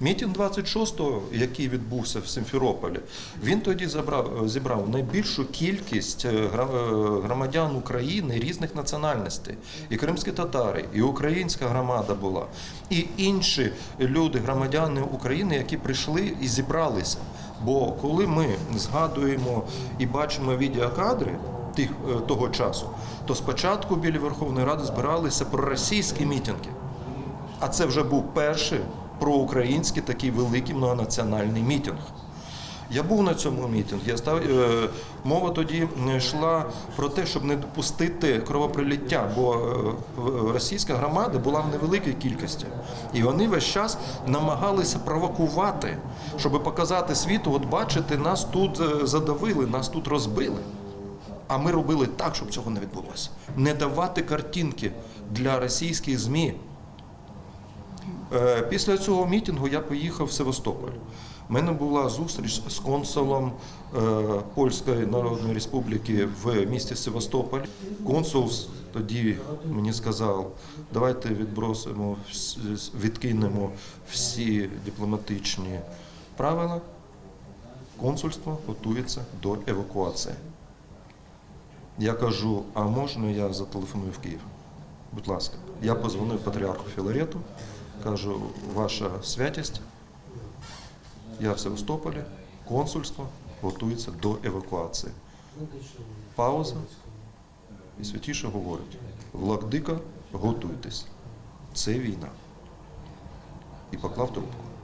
Мітінг 26-го, який відбувся в Симферополі, він тоді забрав, зібрав найбільшу кількість е, е, громадян України різних національностей. І кримські татари, і українська громада була, і інші люди, громадяни України, які прийшли і зібралися. Бо коли ми згадуємо і бачимо відеокадри тих, е, того часу, то спочатку біля Верховної Ради збиралися проросійські мітинги. А це вже був перший проукраїнський такий великий многонаціональний мітинг. Я був на цьому мітингу. Я став, е, мова тоді йшла про те, щоб не допустити кровопролиття, бо е, російська громада була в невеликій кількості. І вони весь час намагалися провокувати, щоб показати світу, от бачите, нас тут е, задавили, нас тут розбили. А ми робили так, щоб цього не відбулося. Не давати картинки для російських ЗМІ. Е, Після цього мітингу я поїхав в Севастополь. У мене була зустріч з консулом е, Польської Народної Республіки в місті Севастополь. Консул тоді мені сказав, давайте відбросимо, відкинемо всі дипломатичні правила. Консульство готується до евакуації. Я кажу, а можна я зателефоную в Київ? Будь ласка, я позвонив патріарху Філарету, кажу, ваша святість, я в Севастополі, консульство готується до евакуації. Пауза, і святіше говорить, владика, готуйтесь, це війна. І поклав трубку.